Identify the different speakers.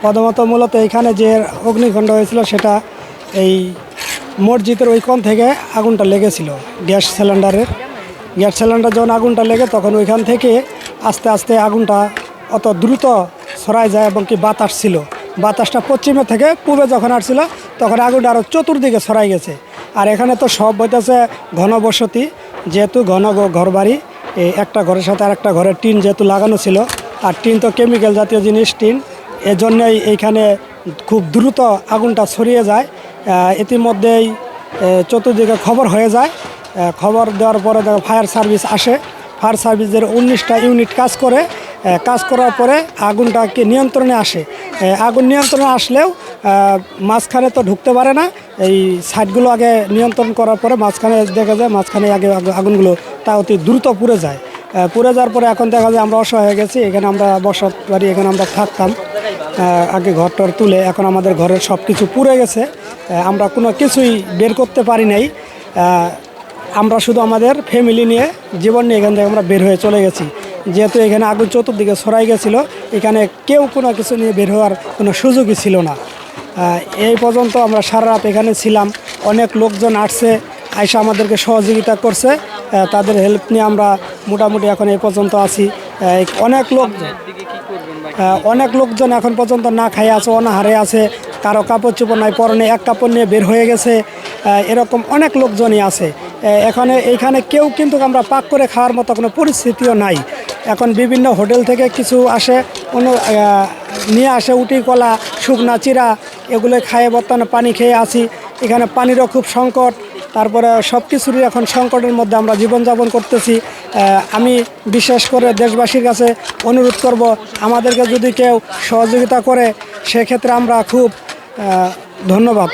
Speaker 1: প্রথমত মূলত এখানে যে অগ্নিকাণ্ড হয়েছিল, সেটা এই মসজিদের ওই কোণ থেকে আগুনটা লেগেছিল, গ্যাস সিলিন্ডারের। গ্যাস সিলিন্ডার যখন আগুনটা লেগে, তখন ওইখান থেকে আস্তে আস্তে আগুনটা অত দ্রুত ছড়ায় যায় এবং কি বাতাস ছিল। বাতাসটা পশ্চিমে থেকে পূবে যখন আসছিল, তখন আগুনটা আরও চতুর্দিকে ছড়াই গেছে। আর এখানে তো সব বইতেছে ঘনবসতি, যেহেতু ঘন ঘ- ঘরবাড়ি এই একটা ঘরের সাথে আরেকটা ঘরের টিন যেহেতু লাগানো ছিল। আর টিন তো কেমিক্যাল জাতীয় জিনিস, টিন। এজন্যই এইখানে খুব দ্রুত আগুনটা ছড়িয়ে যায়। ইতিমধ্যেই চতুর্দিকে খবর হয়ে যায়। খবর দেওয়ার পরে ফায়ার সার্ভিস আসে। ফায়ার সার্ভিসের উনিশটা ইউনিট কাজ করে। কাজ করার পরে আগুনটাকে নিয়ন্ত্রণে আসে। আগুন নিয়ন্ত্রণে আসলেও মাঝখানে তো ঢুকতে পারে না। এই সাইডগুলো আগে নিয়ন্ত্রণ করার পরে মাঝখানে দেখা যায়, মাঝখানে আগে আগ- আগুনগুলো তা অতি দ্রুত পুড়ে যায়। পুড়ে যাওয়ার পরে এখন দেখা যায় আমরা অসহায় হয়ে গেছি। এখানে আমরা বসত বাড়ি, এখানে আমরা থাকতাম। আগে ঘরটর তুলে এখন আমাদের ঘরের সব কিছু পুড়ে গেছে। আমরা কোনো কিছুই বের করতে পারি নাই। আমরা শুধু আমাদের ফ্যামিলি নিয়ে জীবন নিয়ে এখান থেকে আমরা বের হয়ে চলে গেছি। যেহেতু এখানে আগুন চতুর্দিকে ছড়াই গেছিল, এখানে কেউ কোনো কিছু নিয়ে বের হওয়ার কোনো সুযোগই ছিল না। এই পর্যন্ত আমরা সারা রাত এখানে ছিলাম। অনেক লোকজন আসছে, আইসা আমাদেরকে সহযোগিতা করছে। তাদের হেল্প নিয়ে আমরা মোটামুটি এখন এই পর্যন্ত আছি। অনেক লোক অনেক লোকজন এখন পর্যন্ত না খাই আছে, অনাহারে আছে, কারও কাপড় চোপড় নাই, পরনে এক কাপড় নিয়ে বের হয়ে গেছে এরকম অনেক লোকজনই আছে। এখানে, এইখানে কেউ কিন্তু আমরা পাক করে খাওয়ার মতো কোনো পরিস্থিতিও নাই। এখন বিভিন্ন হোটেল থেকে কিছু আসে কোনো নিয়ে আসে উটি, কলা, শুকনা, চিরা, এগুলো খাইয়ে বর্তমানে পানি খেয়ে আছি। এখানে পানিরও খুব সংকট তারপরে সব কিছুরই এখন সংকটের মধ্যে আমরা জীবনযাপন করতেছি। আমি বিশেষ করে দেশবাসীর কাছে অনুরোধ করব, আমাদেরকে যদি কেউ সহযোগিতা করে, সেক্ষেত্রে আমরা খুব ধন্যবাদ।